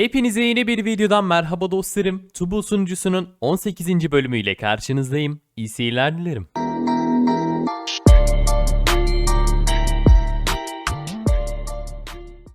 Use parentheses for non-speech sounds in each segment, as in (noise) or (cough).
Hepinize yeni bir videodan merhaba dostlarım. Tubu sunucusunun 18. bölümüyle karşınızdayım. İyi seyirler dilerim.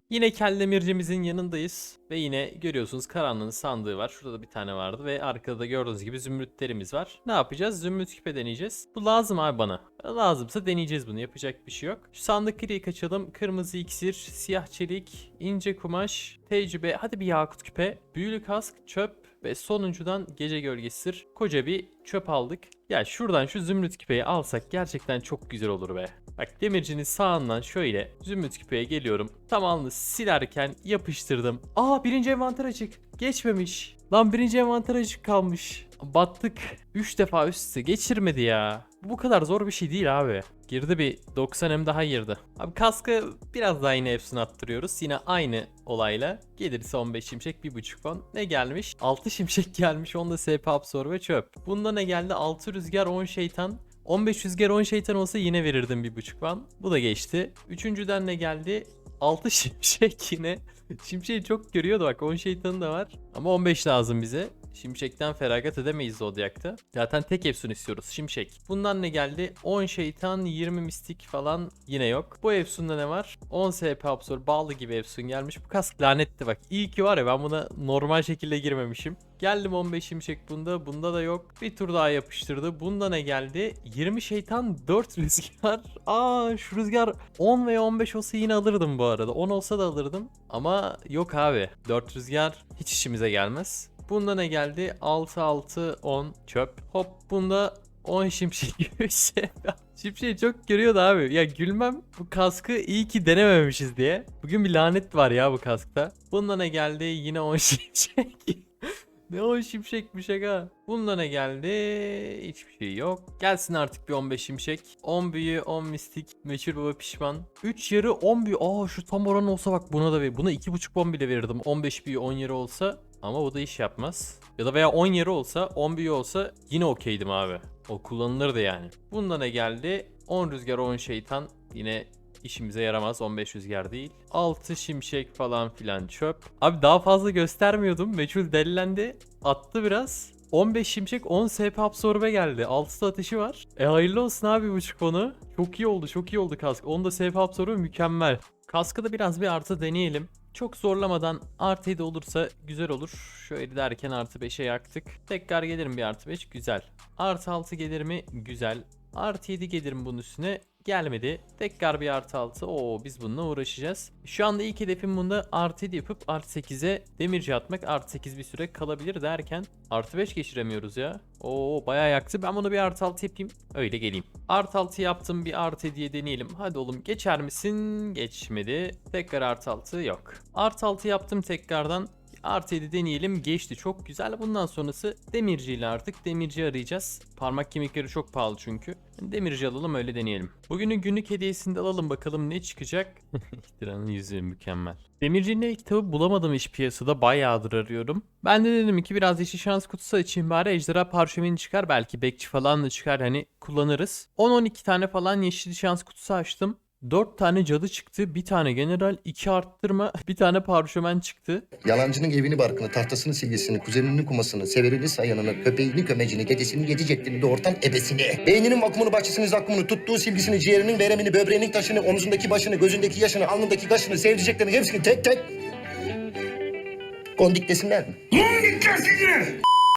Yine Kellemircimizin yanındayız ve yine görüyorsunuz karanlığın sandığı var. Şurada da bir tane vardı ve arkada da gördüğünüz gibi zümrütlerimiz var. Ne yapacağız? Zümrüt küpe deneyeceğiz. Bu lazım abi bana. Lazımsa deneyeceğiz bunu. Yapacak bir şey yok. Şu sandık kriyi açalım. Kırmızı iksir, siyah çelik, ince kumaş, tecrübe. Hadi bir yakut küpe, büyülü kask, çöp ve sonuncudan gece gölgesidir. Koca bir çöp aldık. Ya şuradan şu zümrüt küpeyi alsak gerçekten çok güzel olur be. Bak demircinin sağından şöyle zümrüt küpeye geliyorum. Tamamını silerken yapıştırdım. Aa birinci envanter açık. Geçmemiş. Lan birinci envanter açık kalmış. Battık. 3 defa üst üste geçirmedi ya. Bu kadar zor bir şey değil abi. Girdi bir 90 hem daha girdi. Abi kaskı biraz daha yine hepsini attırıyoruz. Yine aynı olayla. Gelirse 15 şimşek 1.5 fon. Ne gelmiş? 6 şimşek (laughs) gelmiş. Onda SP absorbe çöp. Bunda ne geldi? 6 rüzgar 10 şeytan. 15 rüzgar 10 şeytan olsa yine verirdim 1.5 puan. Bu da geçti. Üçüncüden ne geldi? 6 (laughs) şimşek yine. Şimşeği çok görüyordu bak 10 şeytanı da var. Ama 15 lazım bize. Şimşekten feragat edemeyiz Zodiac'ta. Zaten tek Efsun istiyoruz. Şimşek. Bundan ne geldi? 10 şeytan, 20 mistik falan yine yok. Bu Efsun'da ne var? 10 SP absor bağlı gibi Efsun gelmiş. Bu kask lanetti bak. İyi ki var ya ben buna normal şekilde girmemişim. Geldim 15 şimşek bunda. Bunda da yok. Bir tur daha yapıştırdı. Bunda ne geldi? 20 şeytan 4 rüzgar. Aa şu rüzgar 10 veya 15 olsa yine alırdım bu arada. 10 olsa da alırdım. Ama yok abi. 4 rüzgar hiç işimize gelmez. Bunda ne geldi? 6 6 10 çöp. Hop bunda 10 şimşek gibi şey. (laughs) Şimşeği çok görüyordu abi. Ya gülmem bu kaskı iyi ki denememişiz diye. Bugün bir lanet var ya bu kaskta. Bunda ne geldi? Yine 10 (laughs) şimşek. Ne 10 şimşekmiş aga. Bunda ne geldi? Hiçbir şey yok. Gelsin artık bir 15 şimşek. 10 büyü, 10 mistik. Meşhur baba pişman. 3 yarı 10 büyü. Aa şu tam oran olsa bak buna da ver. Buna 2.5 bomb bile verirdim. 15 büyü 10 yarı olsa. Ama o da iş yapmaz. Ya da veya 10 yarı olsa 10 büyü olsa yine okeydim abi. O kullanılırdı yani. Bunda ne geldi? 10 rüzgar 10 şeytan. Yine işimize yaramaz 15 rüzgar değil. 6 şimşek falan filan çöp. Abi daha fazla göstermiyordum. Meçhul delilendi. Attı biraz. 15 şimşek 10 SP absorbe geldi. 6 ateşi var. E hayırlı olsun abi buçuk onu. Çok iyi oldu çok iyi oldu kask. Onda SP absorbe mükemmel. Kaskı da biraz bir artı deneyelim. Çok zorlamadan artı 7 olursa güzel olur. Şöyle derken artı 5'e yaktık. Tekrar gelirim bir artı 5 güzel. Artı 6 gelir mi? Güzel. Artı 7 gelir mi bunun üstüne? Gelmedi. Tekrar bir artı 6. Oo biz bununla uğraşacağız. Şu anda ilk hedefim bunda artı 7 yapıp artı 8'e demirci atmak. Artı 8 bir süre kalabilir derken artı 5 geçiremiyoruz ya. Oo bayağı yaktı. Ben bunu bir artı 6 yapayım. Öyle geleyim. Artı 6 yaptım. Bir artı 7'ye deneyelim. Hadi oğlum geçer misin? Geçmedi. Tekrar artı 6 yok. Artı 6 yaptım tekrardan. Artı 7 deneyelim. Geçti. Çok güzel. Bundan sonrası demirci ile artık demirci arayacağız. Parmak kemikleri çok pahalı çünkü. Demirci alalım öyle deneyelim. Bugünün günlük hediyesini de alalım bakalım ne çıkacak. (laughs) İhtiranın yüzü mükemmel. Demircinin kitabı bulamadım hiç piyasada. Bayağıdır arıyorum. Ben de dedim ki biraz yeşil şans kutusu açayım bari. Ejderha parşömeni çıkar. Belki bekçi falan da çıkar. Hani kullanırız. 10-12 tane falan yeşil şans kutusu açtım. 4 tane cadı çıktı, bir tane general, 2 arttırma, (laughs) bir tane parşömen çıktı. Yalancının evini barkını, tahtasını silgisini, kuzeninin kumasını, severini sayanını, köpeğini kömecini, gecesini yedi ceddini, doğurtan ebesini. Beyninin vakumunu, bahçesini, zakkumunu, tuttuğu silgisini, ciğerinin veremini, böbreğinin taşını, omzundaki başını, gözündeki yaşını, alnındaki kaşını, sevdiceklerini hepsini tek tek... Kondik desinler mi?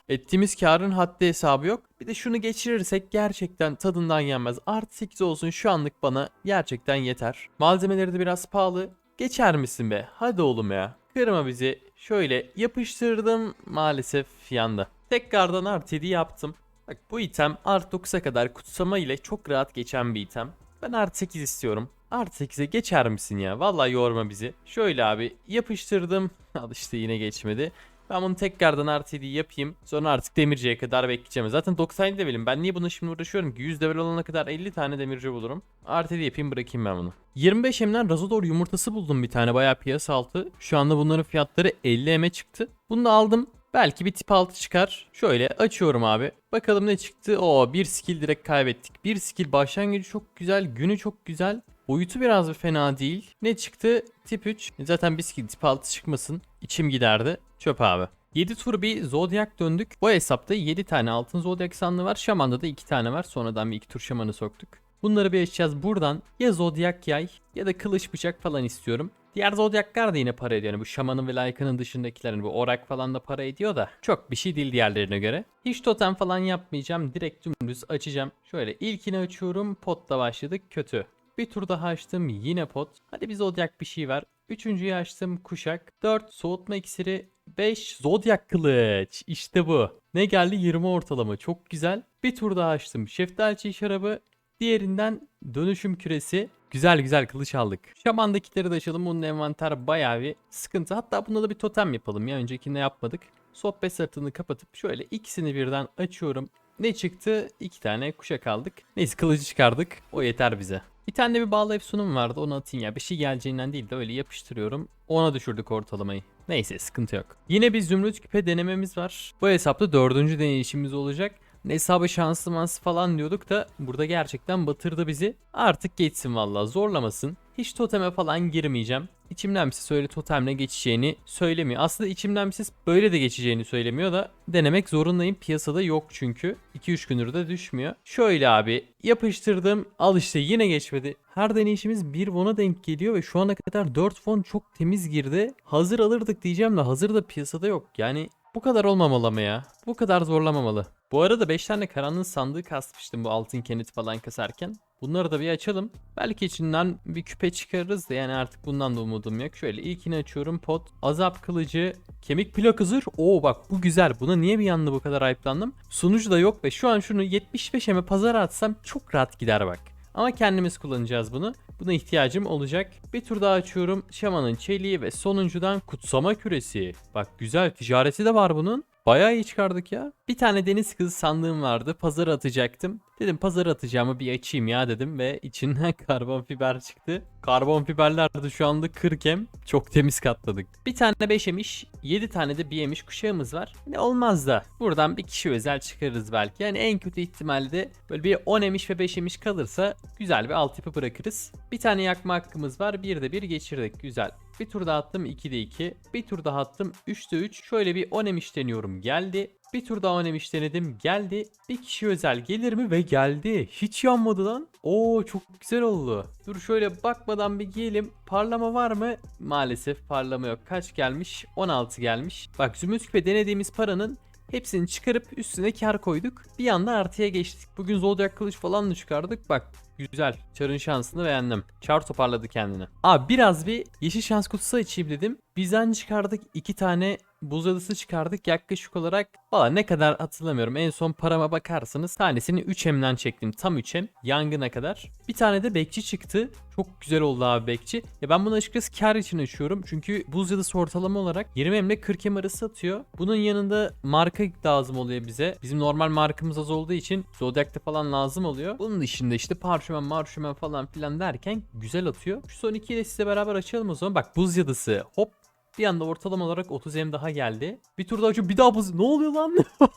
Ettiğimiz karın haddi hesabı yok. Bir de şunu geçirirsek gerçekten tadından yenmez. Artı 8 olsun şu anlık bana gerçekten yeter. Malzemeleri de biraz pahalı. Geçer misin be? Hadi oğlum ya. Kırma bizi. Şöyle yapıştırdım. Maalesef yandı. Tekrardan artı 7 yaptım. Bak bu item artı 9'a kadar kutsama ile çok rahat geçen bir item. Ben artı 8 istiyorum. Artı 8'e geçer misin ya? Vallahi yorma bizi. Şöyle abi yapıştırdım. (laughs) Al işte yine geçmedi. Ben bunu tekrardan 7 yapayım. Sonra artık demirciye kadar bekleyeceğim. Zaten 97 levelim. Ben niye buna şimdi uğraşıyorum ki? 100 level olana kadar 50 tane demirci bulurum. 7 yapayım bırakayım ben bunu. 25 emden Razodor yumurtası buldum bir tane. Bayağı piyasa altı. Şu anda bunların fiyatları 50 eme çıktı. Bunu da aldım. Belki bir tip altı çıkar. Şöyle açıyorum abi. Bakalım ne çıktı. Oo bir skill direkt kaybettik. Bir skill başlangıcı çok güzel. Günü çok güzel. Boyutu biraz bir fena değil. Ne çıktı? Tip 3. Zaten biz ki tip 6 çıkmasın. İçim giderdi. Çöp abi. 7 tur bir Zodiac döndük. Bu hesapta 7 tane altın Zodiac sandığı var. Şaman'da da 2 tane var. Sonradan bir 2 tur Şaman'ı soktuk. Bunları bir açacağız buradan. Ya Zodiac yay ya da kılıç bıçak falan istiyorum. Diğer Zodiac'lar da yine para ediyor. Yani bu Şaman'ın ve Lycan'ın dışındakilerin bu Orak falan da para ediyor da çok bir şey değil diğerlerine göre. Hiç totem falan yapmayacağım. Direkt dümdüz açacağım. Şöyle ilkini açıyorum. Potla başladık. Kötü. Bir tur daha açtım. Yine pot. Hadi bir Zodiac bir şey var. Üçüncüyü açtım. Kuşak. 4 soğutma iksiri. 5 Zodiac kılıç. İşte bu. Ne geldi? 20 ortalama. Çok güzel. Bir tur daha açtım. Şeftali şarabı. Diğerinden dönüşüm küresi. Güzel güzel kılıç aldık. Şamandakileri de açalım. Bunun envanter bayağı bir sıkıntı. Hatta bunda da bir totem yapalım ya. Öncekinde yapmadık. Sohbet sırtını kapatıp şöyle ikisini birden açıyorum. Ne çıktı? İki tane kuşak aldık. Neyse kılıcı çıkardık. O yeter bize. Bir tane de bir bağlı efsunum vardı. Onu atayım ya. Bir şey geleceğinden değil de öyle yapıştırıyorum. Ona düşürdük ortalamayı. Neyse sıkıntı yok. Yine bir zümrüt küpe denememiz var. Bu hesapta dördüncü deneyişimiz olacak. Hesabı şanslı mansı falan diyorduk da burada gerçekten batırdı bizi. Artık geçsin valla zorlamasın. Hiç toteme falan girmeyeceğim. İçimden bir ses öyle totemle geçeceğini söylemiyor. Aslında içimden bir ses böyle de geçeceğini söylemiyor da denemek zorundayım. Piyasada yok çünkü. 2-3 gündür de düşmüyor. Şöyle abi yapıştırdım. Al işte yine geçmedi. Her deneyişimiz bir won'a denk geliyor ve şu ana kadar 4 won çok temiz girdi. Hazır alırdık diyeceğim de hazır da piyasada yok. Yani bu kadar olmamalı ama ya. Bu kadar zorlamamalı. Bu arada 5 tane karanlığın sandığı kasmıştım bu altın kenet falan kasarken. Bunları da bir açalım. Belki içinden bir küpe çıkarırız da yani artık bundan da umudum yok. Şöyle ilkini açıyorum pot. Azap kılıcı. Kemik plak hazır. Oo bak bu güzel. Buna niye bir yanlı bu kadar ayıplandım? Sunucu da yok ve şu an şunu 75'e pazara atsam çok rahat gider bak. Ama kendimiz kullanacağız bunu. Buna ihtiyacım olacak. Bir tur daha açıyorum. Şamanın çeliği ve sonuncudan kutsama küresi. Bak güzel ticareti de var bunun. Bayağı iyi çıkardık ya. Bir tane deniz kızı sandığım vardı. Pazara atacaktım. Dedim pazara atacağımı bir açayım ya dedim ve içinden (laughs) karbon fiber çıktı. Karbon fiberler de şu anda 40 em. Çok temiz katladık. Bir tane 5 emiş, 7 tane de 1 emiş kuşağımız var. Ne olmaz da buradan bir kişi özel çıkarırız belki. Yani en kötü ihtimalle böyle bir 10 emiş ve 5 emiş kalırsa güzel bir altyapı bırakırız. Bir tane yakma hakkımız var. Bir de bir geçirdik. Güzel. Bir tur daha attım 2'de 2. Bir tur daha attım 3'te 3. Şöyle bir 10 emiş deniyorum geldi. Bir tur daha 10 emiş denedim geldi. Bir kişi özel gelir mi ve geldi. Hiç yanmadı lan. Oo çok güzel oldu. Dur şöyle bakmadan bir giyelim. Parlama var mı? Maalesef parlama yok. Kaç gelmiş? 16 gelmiş. Bak zümrüt küpe denediğimiz paranın Hepsini çıkarıp üstüne kar koyduk. Bir anda artıya geçtik. Bugün Zodiac kılıç falan da çıkardık. Bak güzel. Çar'ın şansını beğendim. Çar toparladı kendini. Abi biraz bir yeşil şans kutusu açayım dedim. Bizden çıkardık iki tane buz adası çıkardık yaklaşık olarak. Valla ne kadar hatırlamıyorum. En son parama bakarsanız tanesini 3M'den çektim. Tam 3M. Yangına kadar. Bir tane de bekçi çıktı. Çok güzel oldu abi bekçi. Ya ben bunu açıkçası kar için açıyorum. Çünkü buz yadısı ortalama olarak 20 M ile 40 M arası atıyor. Bunun yanında marka lazım oluyor bize. Bizim normal markamız az olduğu için Zodiac'ta falan lazım oluyor. Bunun dışında işte parşömen marşömen falan filan derken güzel atıyor. Şu son ikiyi de size beraber açalım o zaman. Bak buz yadısı hop bir anda ortalama olarak 30 M daha geldi. Bir tur daha bir daha buz. Ne oluyor lan? (laughs)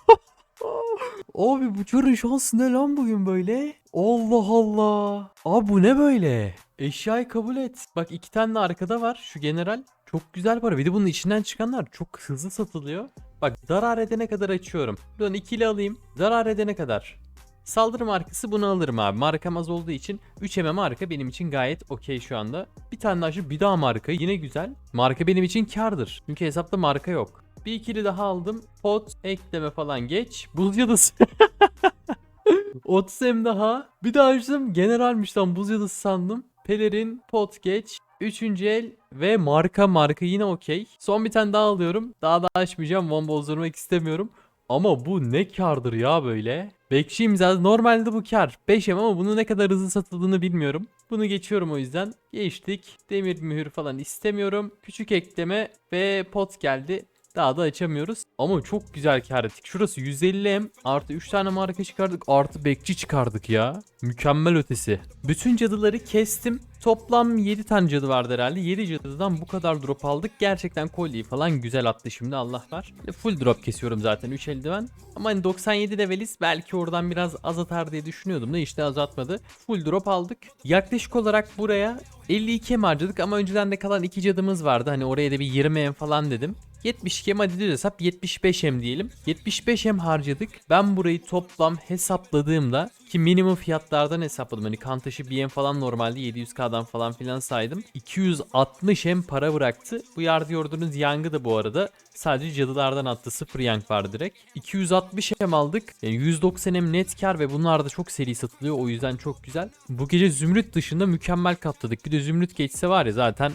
Abi bu çarın şansı ne lan bugün böyle? Allah Allah. Abi bu ne böyle? Eşyayı kabul et. Bak iki tane de arkada var. Şu general. Çok güzel para. Bir de bunun içinden çıkanlar çok hızlı satılıyor. Bak zarar edene kadar açıyorum. Buradan ikili alayım. Zarar edene kadar. Saldırı markası bunu alırım abi. Markam az olduğu için 3 mm marka benim için gayet okey şu anda. Bir tane daha şu bir daha marka yine güzel. Marka benim için kardır. Çünkü hesapta marka yok. Bir ikili daha aldım. Pot, ekleme falan geç. Buz yadısı. (laughs) 30 M daha. Bir daha açtım. Generalmiş lan buz yadısı sandım. Pelerin, pot geç. Üçüncü el ve marka marka yine okey. Son bir tane daha alıyorum. Daha da açmayacağım. Bomba bozdurmak istemiyorum. Ama bu ne kardır ya böyle. Bekçi imzası normalde bu kar. 5M ama bunu ne kadar hızlı satıldığını bilmiyorum. Bunu geçiyorum o yüzden. Geçtik. Demir mühür falan istemiyorum. Küçük ekleme ve pot geldi. Daha da açamıyoruz. Ama çok güzel kar ettik. Şurası 150M artı 3 tane marka çıkardık artı bekçi çıkardık ya. Mükemmel ötesi. Bütün cadıları kestim. Toplam 7 tane cadı vardı herhalde. 7 cadıdan bu kadar drop aldık. Gerçekten kolyeyi falan güzel attı şimdi Allah var. Full drop kesiyorum zaten 3 eldiven. Ama hani 97 leveliz belki oradan biraz az atar diye düşünüyordum da işte azaltmadı. Full drop aldık. Yaklaşık olarak buraya 52 em harcadık ama önceden de kalan 2 cadımız vardı. Hani oraya da bir 20 em falan dedim. 72 em hadi düz hesap 75 em diyelim. 75 em harcadık. Ben burayı toplam hesapladığımda ki minimum fiyatlardan hesapladım. Hani kan taşı em falan normalde 700k'dan falan filan saydım. 260 em para bıraktı. Bu yardı gördüğünüz yangı da bu arada sadece cadılardan attı. 0 yang var direkt. 260 em aldık. Yani 190 em net kar ve bunlar da çok seri satılıyor. O yüzden çok güzel. Bu gece zümrüt dışında mükemmel katladık. Bir de zümrüt geçse var ya zaten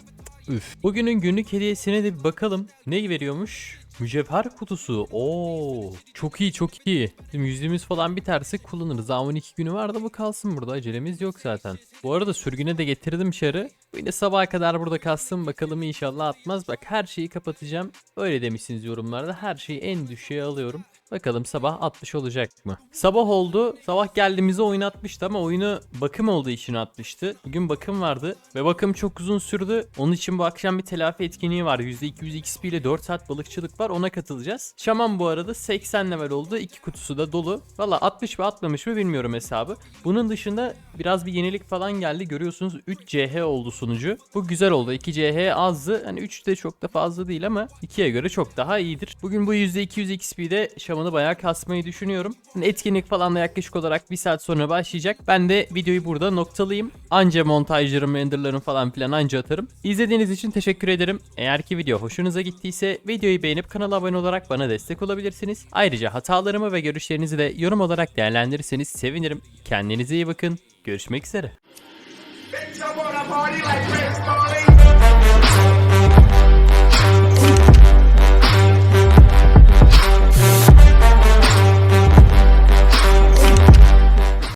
Üf. Bugünün günlük hediyesine de bir bakalım. Ne veriyormuş? Mücevher kutusu. Oo, çok iyi çok iyi. Bizim yüzüğümüz falan biterse kullanırız. Daha 12 günü var da bu kalsın burada. Acelemiz yok zaten. Bu arada sürgüne de getirdim şarı. Yine sabaha kadar burada kalsın. Bakalım inşallah atmaz. Bak her şeyi kapatacağım. Öyle demişsiniz yorumlarda. Her şeyi en düşüğe alıyorum. Bakalım sabah 60 olacak mı? Sabah oldu. Sabah geldiğimizde oyun atmıştı ama oyunu bakım olduğu için atmıştı. Bugün bakım vardı ve bakım çok uzun sürdü. Onun için bu akşam bir telafi etkinliği var. %200 XP ile 4 saat balıkçılık var. Ona katılacağız. Şaman bu arada 80 level oldu. 2 kutusu da dolu. Valla 60 mı atmamış mı bilmiyorum hesabı. Bunun dışında biraz bir yenilik falan geldi. Görüyorsunuz 3 CH oldu sunucu. Bu güzel oldu. 2 CH azdı. Hani 3 de çok da fazla değil ama 2'ye göre çok daha iyidir. Bugün bu %200 XP'de şamanı bayağı kasmayı düşünüyorum. Hani etkinlik falan da yaklaşık olarak bir saat sonra başlayacak. Ben de videoyu burada noktalayayım. Anca montajlarım, renderlarım falan filan anca atarım. İzlediğiniz için teşekkür ederim. Eğer ki video hoşunuza gittiyse videoyu beğenip kanala abone olarak bana destek olabilirsiniz. Ayrıca hatalarımı ve görüşlerinizi de yorum olarak değerlendirirseniz sevinirim. Kendinize iyi bakın. Görüşmek üzere. party like Rick Stalling.